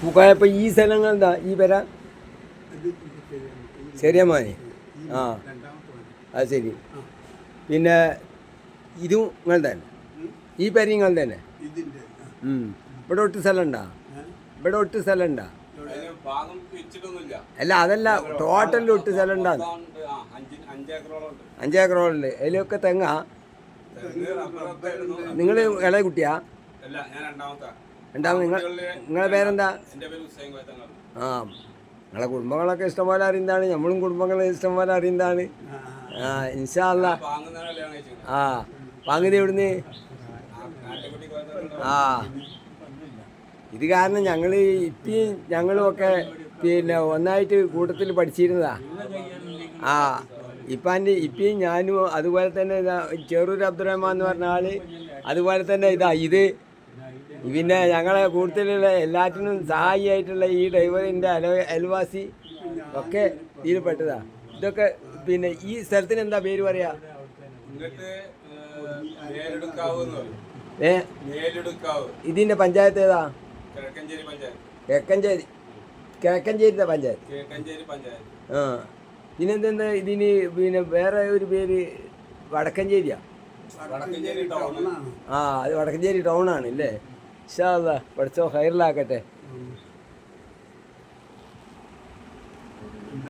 പൂക്കായപ്പോൾ ഈ സ്ഥലങ്ങൾ എന്താ ഈ ശരിയാണ്. ചെറിയ മോനെ ആ. അത് ശരി. പിന്നെ ഇതും നിങ്ങൾ തന്നെ. ഈ പേര് നിങ്ങൾ തന്നെ. ഇവിടെ ഒട്ട് സ്ഥലം ഉണ്ടാ ഏ? ഇവിടെ ഒട്ട് സ്ഥലം ഉണ്ടാ അതിന് ഭാഗം വെച്ചിട്ടൊന്നുമില്ല അല്ല അതല്ല. ടോട്ടലിൽ ഒട്ട് സ്ഥലം ഉണ്ടാ മൊത്തമുണ്ട്. ആ, അഞ്ച് അഞ്ചേക്കറോളം ഉണ്ട് അതിലൊക്കെ തെങ്ങ്? നിങ്ങൾ ഇളയ കുട്ടിയാ? രണ്ടാമത് നിങ്ങൾ നിങ്ങളെ പേരെന്താ? ആ നിങ്ങളെ കുടുംബങ്ങളൊക്കെ ഇഷ്ടംപോലെ അറിയുന്നതാണ്. നമ്മളും കുടുംബങ്ങളെ ഇഷ്ടംപോലെ അറിയുന്നതാണ്. ആ, ഇൻഷാല്ല ആ പകുതി എവിടുന്ന്? ആ. ഇത് കാരണം ഞങ്ങൾ ഇപ്പം ഞങ്ങളും ഒക്കെ പിന്നെ ഒന്നായിട്ട് കൂട്ടത്തിൽ പഠിച്ചിരുന്നതാ. ആ ഇപ്പാന്റെ ഇപ്പം ഞാനും അതുപോലെ തന്നെ ചെറൂർ അബ്ദുറഹ്മാൻ എന്ന് പറഞ്ഞ ആൾ അതുപോലെ തന്നെ ഇതാ ഇത് പിന്നെ ഞങ്ങളെ കൂടുതലുള്ള എല്ലാറ്റിനും സഹായിയായിട്ടുള്ള ഈ ഡ്രൈവറിന്റെ അല അയൽവാസി ഒക്കെ ഇതിൽപ്പെട്ടതാ. ഇതൊക്കെ പിന്നെ ഈ സ്ഥലത്തിന് എന്താ പേര് പറയാ? ഇതിന്റെ ഏ? പഞ്ചായത്ത് ഏതാ? കിഴക്കഞ്ചേരി പഞ്ചായത്ത്. കിഴക്കഞ്ചേരി. കിഴക്കഞ്ചേരിത്തെ പഞ്ചായത്ത്. ആ. പിന്നെന്തെന്താ ഇതിന് പിന്നെ വേറെ ഒരു പേര് വടക്കഞ്ചേരിയാ. ആ അത് വടക്കഞ്ചേരി ടൗൺ ആണ് അല്ലേ? ഇഷാല്ല പഠിച്ചോ ഹൈറിലാക്കട്ടെ